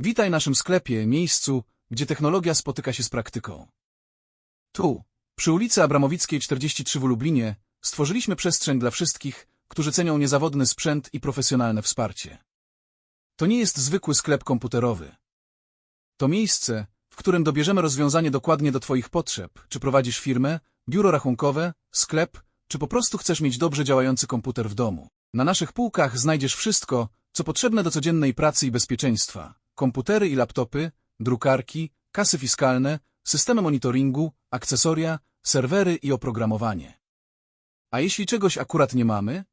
Witaj naszym sklepie, miejscu, gdzie technologia spotyka się z praktyką. Tu, przy ulicy Abramowickiej 43 w Lublinie, stworzyliśmy przestrzeń dla wszystkich, którzy cenią niezawodny sprzęt i profesjonalne wsparcie. To nie jest zwykły sklep komputerowy. To miejsce, w którym dobierzemy rozwiązanie dokładnie do Twoich potrzeb, czy prowadzisz firmę, biuro rachunkowe, sklep, czy po prostu chcesz mieć dobrze działający komputer w domu. Na naszych półkach znajdziesz wszystko, co potrzebne do codziennej pracy i bezpieczeństwa. Komputery i laptopy, drukarki, kasy fiskalne, systemy monitoringu, akcesoria, serwery i oprogramowanie. A jeśli czegoś akurat nie mamy?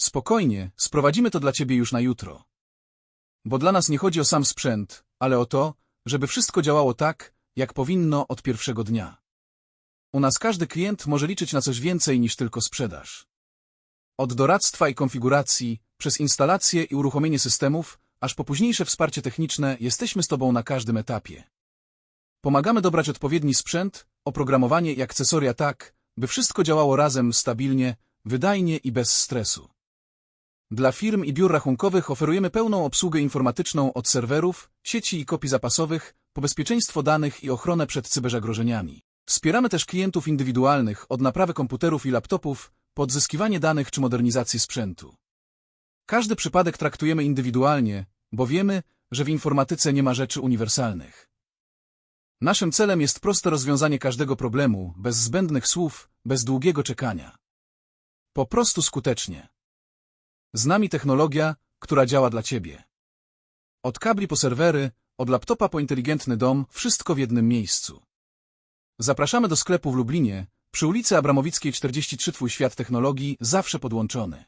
Spokojnie, sprowadzimy to dla Ciebie już na jutro. Bo dla nas nie chodzi o sam sprzęt, ale o to, żeby wszystko działało tak, jak powinno od pierwszego dnia. U nas każdy klient może liczyć na coś więcej niż tylko sprzedaż. Od doradztwa i konfiguracji, przez instalację i uruchomienie systemów, aż po późniejsze wsparcie techniczne, jesteśmy z Tobą na każdym etapie. Pomagamy dobrać odpowiedni sprzęt, oprogramowanie i akcesoria tak, by wszystko działało razem stabilnie, wydajnie i bez stresu. Dla firm i biur rachunkowych oferujemy pełną obsługę informatyczną od serwerów, sieci i kopii zapasowych, po bezpieczeństwo danych i ochronę przed cyberzagrożeniami. Wspieramy też klientów indywidualnych od naprawy komputerów i laptopów, po odzyskiwanie danych czy modernizację sprzętu. Każdy przypadek traktujemy indywidualnie, bo wiemy, że w informatyce nie ma rzeczy uniwersalnych. Naszym celem jest proste rozwiązanie każdego problemu, bez zbędnych słów, bez długiego czekania. Po prostu skutecznie. Z nami technologia, która działa dla Ciebie. Od kabli po serwery, od laptopa po inteligentny dom, wszystko w jednym miejscu. Zapraszamy do sklepu w Lublinie, przy ulicy Abramowickiej 43 Twój świat technologii, zawsze podłączony.